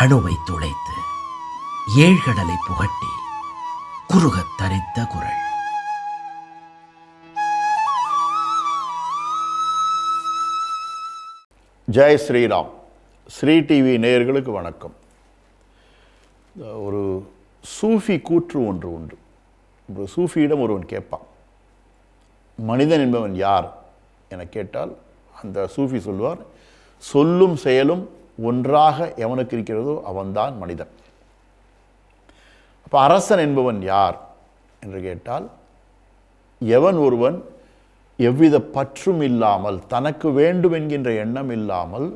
அணுவை துளைத்து ஏழ்கடலை புகட்டி குறுகத் தரித்த குரல். ஜெய் ஸ்ரீராம். ஸ்ரீ டிவி நேயர்களுக்கு வணக்கம். ஒரு சூஃபி கூற்று ஒன்று உண்டு. ஒரு சூஃபியிடம் ஒருவன் கேட்பான் மனிதன் என்பவன் யார்? என கேட்டால் அந்த சூஃபி சொல்வார் சொல்லும் செயலும் ஒன்றாக எவனுக்கு இருக்கிறதோ அவன்தான் மனிதன். அப்போ அரசன் என்பவன் யார் என்று கேட்டால் எவன் ஒருவன் எவ்வித பற்றும் இல்லாமல் தனக்கு வேண்டும் என்கின்ற எண்ணம் இல்லாமல்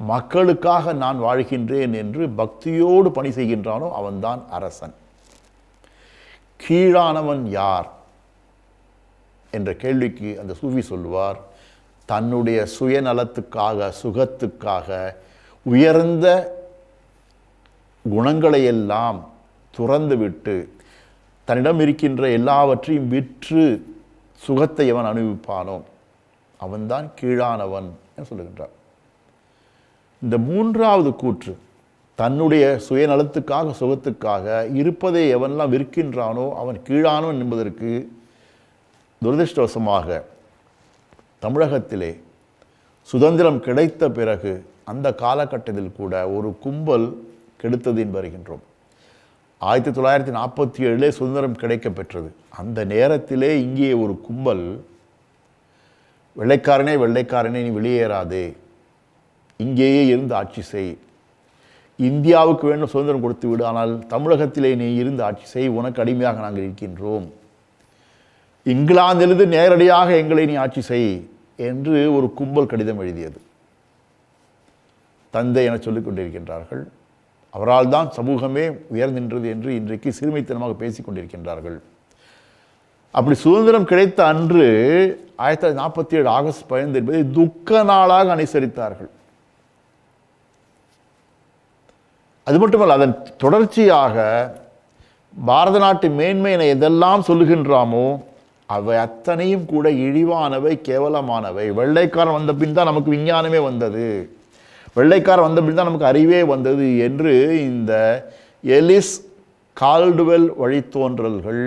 மக்களுக்காக நான் வாழ்கின்றேன் என்று பக்தியோடு பணி செய்கின்றானோ அவன்தான் அரசன். கீழானவன் யார் என்ற கேள்விக்கு அந்த சூஃபி சொல்லுவார் தன்னுடைய சுயநலத்துக்காக சுகத்துக்காக உயர்ந்த குணங்களையெல்லாம் துறந்துவிட்டு தன்னிடம் இருக்கின்ற எல்லாவற்றையும் விற்று சுகத்தை எவன் அனுபவிப்பானோ அவன்தான் கீழானவன் என சொல்லுகின்றார். இந்த மூன்றாவது கூற்று தன்னுடைய சுயநலத்துக்காக சுகத்துக்காக இருப்பதை எவனெல்லாம் விற்கின்றானோ அவன் கீழானவன் என்பதற்கு துரதிருஷ்டவசமாக தமிழகத்திலே சுதந்திரம் கிடைத்த பிறகு அந்த காலகட்டத்தில் கூட ஒரு கும்பல் கெடுத்ததின் வருகின்றோம் ஆயிரத்தி தொள்ளாயிரத்தி நாற்பத்தி ஏழிலே சுதந்திரம் கிடைக்க பெற்றது. அந்த நேரத்திலே இங்கே ஒரு கும்பல் வெள்ளைக்காரனே வெள்ளைக்காரனே நீ வெளியேறாதே. இங்கேயே இருந்து ஆட்சி செய். இந்தியாவுக்கு வேண்டும் சுதந்திரம் கொடுத்து விடு ஆனால் தமிழகத்திலே நீ இருந்து ஆட்சி செய். உனக்கு அடிமையாக நாங்கள் இருக்கின்றோம். இங்கிலாந்திலிருந்து நேரடியாக எங்களை நீ ஆட்சி செய் என்று ஒரு கும்பல் கடிதம் எழுதியது. தந்தை என சொல்லிக் கொண்டிருக்கின்றார்கள். அவரால் தான் சமூகமே உயர்ந்தின்றது என்று இன்றைக்கு சிறுமைத்தனமாக பேசிக் கொண்டிருக்கின்றார்கள். அப்படி சுதந்திரம் கிடைத்த அன்று ஆயிரத்தி தொள்ளாயிரத்தி நாற்பத்தி ஏழு ஆகஸ்ட் பதினைந்து என்பதை துக்க நாளாக அனுசரித்தார்கள். அது மட்டுமல்ல அதன் தொடர்ச்சியாக பாரத நாட்டு மேன்மை என எதெல்லாம் சொல்லுகின்றாமோ அவை அத்தனையும் கூட இழிவானவை கேவலமானவை. வெள்ளைக்காரன் வந்த பின் தான் நமக்கு விஞ்ஞானமே வந்தது. வெள்ளைக்காரர் வந்த தான் நமக்கு அறிவே வந்தது என்று இந்த எலிஸ் கால்டுவெல் வழித்தோன்றல்கள்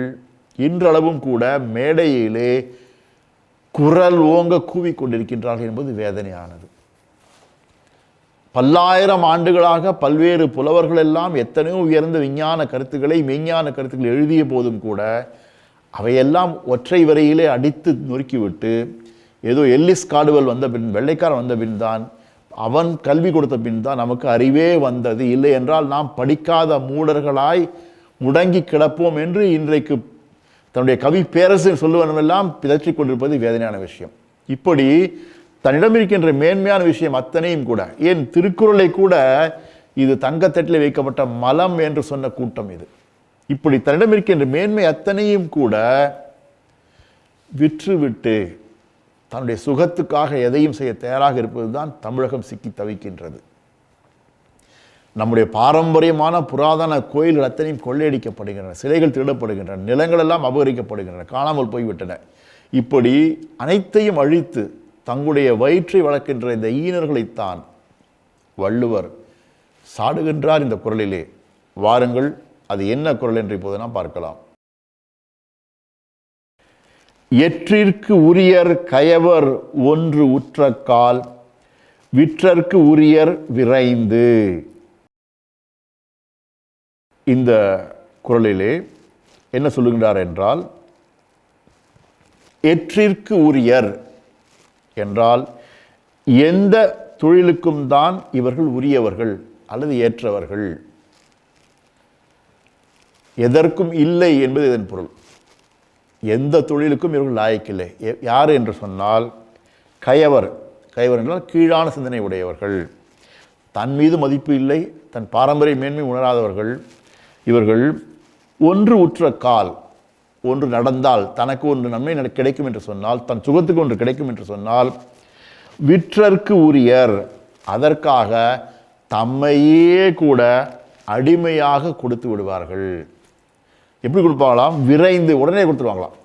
இன்றளவும் கூட மேடையிலே குரல் ஓங்க கூவிக்கொண்டிருக்கின்றார்கள் என்பது வேதனையானது. பல்லாயிரம் ஆண்டுகளாக பல்வேறு புலவர்கள் எல்லாம் எத்தனையோ உயர்ந்த விஞ்ஞான கருத்துக்களை மெய்ஞான கருத்துக்கள் எழுதிய போதும் கூட அவையெல்லாம் ஒற்றை வரையிலே அடித்து நொறுக்கிவிட்டு ஏதோ எல்லிஸ் காடுவல் வந்த பின் வெள்ளைக்காரன் வந்த பின் தான் அவன் கல்வி கொடுத்த பின் தான் நமக்கு அறிவே வந்தது. இல்லை என்றால் நாம் படிக்காத மூடர்களாய் முடங்கி கிடப்போம் என்று இன்றைக்கு தன்னுடைய கவி பேரரசு சொல்லுவனமெல்லாம் பிதற்றிக் கொண்டிருப்பது வேதனையான விஷயம். இப்படி தன்னிடம் இருக்கின்ற மேன்மையான விஷயம் அத்தனையும் கூட ஏன் திருக்குறளை கூட இது தங்கத்தட்டில் வைக்கப்பட்ட மலம் என்று சொன்ன கூட்டம் இது. இப்படி தன்னிடம் இருக்கின்ற மேன்மை அத்தனையும் கூட விற்றுவிட்டு தன்னுடைய சுகத்துக்காக எதையும் செய்ய தயாராக இருப்பது தான் தமிழகம் சிக்கி தவிக்கின்றது. நம்முடைய பாரம்பரியமான புராதன கோயில்கள் அத்தனையும் கொள்ளையடிக்கப்படுகின்றன சிலைகள் திருடப்படுகின்றன நிலங்கள் எல்லாம் அபகரிக்கப்படுகின்றன காணாமல் போய்விட்டன. இப்படி அனைத்தையும் அழித்து தங்களுடைய வயிற்றை வளர்க்கின்ற இந்த ஈனர்களைத்தான் வள்ளுவர் சாடுகின்றார் இந்த குரலிலே. வாருங்கள் அது என்ன குரல் என்று இப்போது நாம் பார்க்கலாம். எற்றிற்கு உரியர் கயவர் ஒன்று உற்றக்கால் விற்றற்கு உரியர் விரைந்து. இந்த குரலிலே என்ன சொல்லுகின்றார் என்றால் எற்றிற்கு உரியர் என்றால் எந்த தொழிலுக்கும் தான் இவர்கள் உரியவர்கள் அல்லது ஏற்றவர்கள். எதற்கும் இல்லை என்பது இதன் பொருள். எந்த தொழிலுக்கும் இவர்கள் லாயக்கில்லை. எ- யார் என்று சொன்னால் கயவர். கயவர் என்றால் கீழான சிந்தனை உடையவர்கள். தன் மீது மதிப்பு இல்லை தன் பாரம்பரிய மேன்மை உணராதவர்கள். இவர்கள் ஒன்று உற்ற கால் ஒன்று நடந்தால் தனக்கு ஒன்று நன்மை கிடைக்கும் என்று சொன்னால் தன் சுகத்துக்கு ஒன்று கிடைக்கும் என்று சொன்னால் விற்றற்கு உரியர். அதற்காக தம்மையே கூட அடிமையாக கொடுத்து விடுவார்கள். எப்படி கொடுப்பாங்களாம்? விரைந்து உடனே கொடுத்துருவாங்களாம்.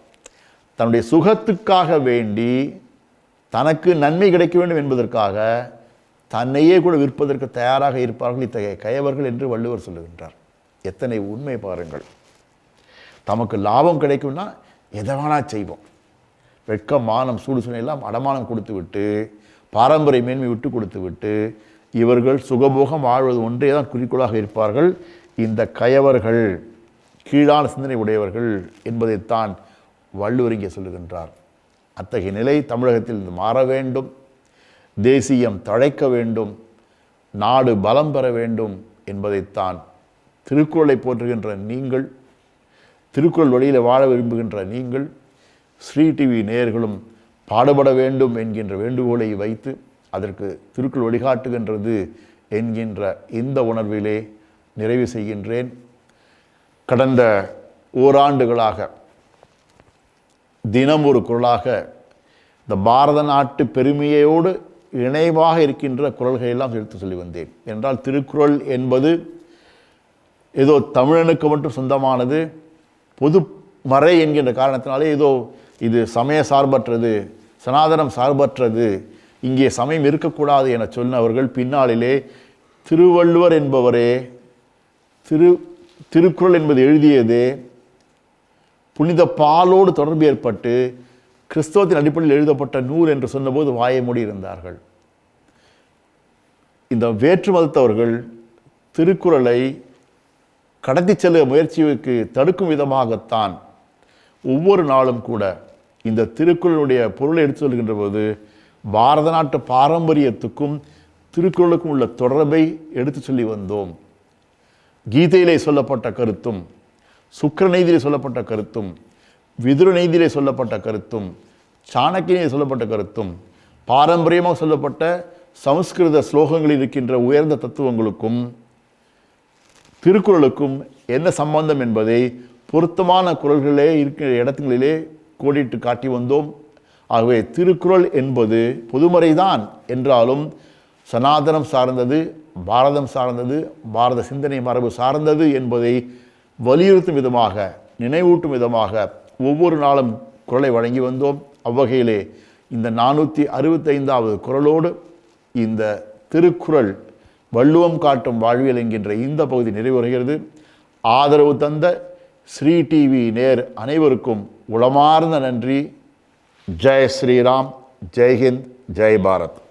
தன்னுடைய சுகத்துக்காக வேண்டி தனக்கு நன்மை கிடைக்க வேண்டும் என்பதற்காக தன்னையே கூட விற்பதற்கு தயாராக இருப்பார்கள் இத்தகைய கயவர்கள் என்று வள்ளுவர் சொல்லுகின்றார். எத்தனை உண்மை பாருங்கள். தமக்கு லாபம் கிடைக்கும்னா எதை வேணா செய்வோம். வெட்க மானம் சூடு சுனை அடமானம் கொடுத்து விட்டு பாரம்பரிய மேன்மை விட்டு கொடுத்து விட்டு இவர்கள் சுகபோகம் வாழ்வது ஒன்றே தான் குறிக்கோளாக இருப்பார்கள். இந்த கயவர்கள் கீழான சிந்தனை உடையவர்கள் என்பதைத்தான் வள்ளுவர் இங்கே சொல்லுகின்றார். அத்தகைய நிலை தமிழகத்தில் மாற வேண்டும் தேசியம் தழைக்க வேண்டும் நாடு பலம் பெற வேண்டும் என்பதைத்தான் திருக்குறளை போற்றுகின்ற நீங்கள் திருக்குறள் வழியில் வாழ விரும்புகின்ற நீங்கள் ஸ்ரீ டிவி நேயர்களும் பாடுபட வேண்டும் என்கின்ற வேண்டுகோளை வைத்து அதற்கு திருக்குறள் வழிகாட்டுகின்றது என்கின்ற இந்த உணர்விலே நிறைவு செய்கின்றேன். கடந்த ஓராண்டுகளாக தினம் ஒரு குரலாக இந்த பாரத நாட்டு பெருமையோடு இணைவாக இருக்கின்ற குரல்களை எல்லாம் எடுத்து சொல்லி வந்தேன். என்றால் திருக்குறள் என்பது ஏதோ தமிழனுக்கு மட்டும் சொந்தமானது பொது மறை என்கின்ற காரணத்தினாலே ஏதோ இது சமய சார்பற்றது சனாதனம் சார்பற்றது இங்கே சமயம் இருக்கக்கூடாது என சொன்னவர்கள் பின்னாளிலே திருவள்ளுவர் என்பவரே திரு திருக்குறள் என்பது எழுதியதே புனித பாலோடு தொடர்பு ஏற்பட்டு கிறிஸ்தவத்தின் அடிப்படையில் எழுதப்பட்ட நூல் என்று சொன்னபோது வாயை மூடி இருந்தார்கள். இந்த வேற்று மதத்தவர்கள் திருக்குறளை கடத்தி செல்ல முயற்சிக்கு தடுக்கும் விதமாகத்தான் ஒவ்வொரு நாளும் கூட இந்த திருக்குறளுடைய பொருளை எடுத்து சொல்கின்ற போது பாரத நாட்டு பாரம்பரியத்துக்கும் திருக்குறளுக்கும் உள்ள தொடர்பை எடுத்து சொல்லி வந்தோம். கீதையிலே சொல்லப்பட்ட கருத்தும் சுக்கிர சொல்லப்பட்ட கருத்தும் விதுர நெய்தியிலே சொல்லப்பட்ட கருத்தும் சாணக்கியிலே சொல்லப்பட்ட கருத்தும் பாரம்பரியமாக சொல்லப்பட்ட சமஸ்கிருத ஸ்லோகங்களில் இருக்கின்ற உயர்ந்த தத்துவங்களுக்கும் திருக்குறளுக்கும் என்ன சம்பந்தம் என்பதை பொருத்தமான குரல்களே இருக்கிற இடத்துங்களிலே கோடிட்டு காட்டி வந்தோம். ஆகவே திருக்குறள் என்பது பொதுமறைதான் என்றாலும் சனாதனம் சார்ந்தது பாரதம் சார்ந்தது பாரத சிந்தனை மரபு சார்ந்தது என்பதை வலியுறுத்தும் விதமாக நினைவூட்டும் விதமாக ஒவ்வொரு நாளும் குரலை வழங்கி வந்தோம். அவ்வகையிலே இந்த நானூற்றி அறுபத்தைந்தாவது குரலோடு இந்த திருக்குறள் வள்ளுவம் காட்டும் வாழ்வியல் என்கின்ற இந்த பகுதி நிறைவுறுகிறது. ஆதரவு தந்த ஸ்ரீ டிவி நேர் அனைவருக்கும் உளமார்ந்த நன்றி. ஜெய் ஸ்ரீராம். ஜெய்ஹிந்த் ஜெய் பாரத்.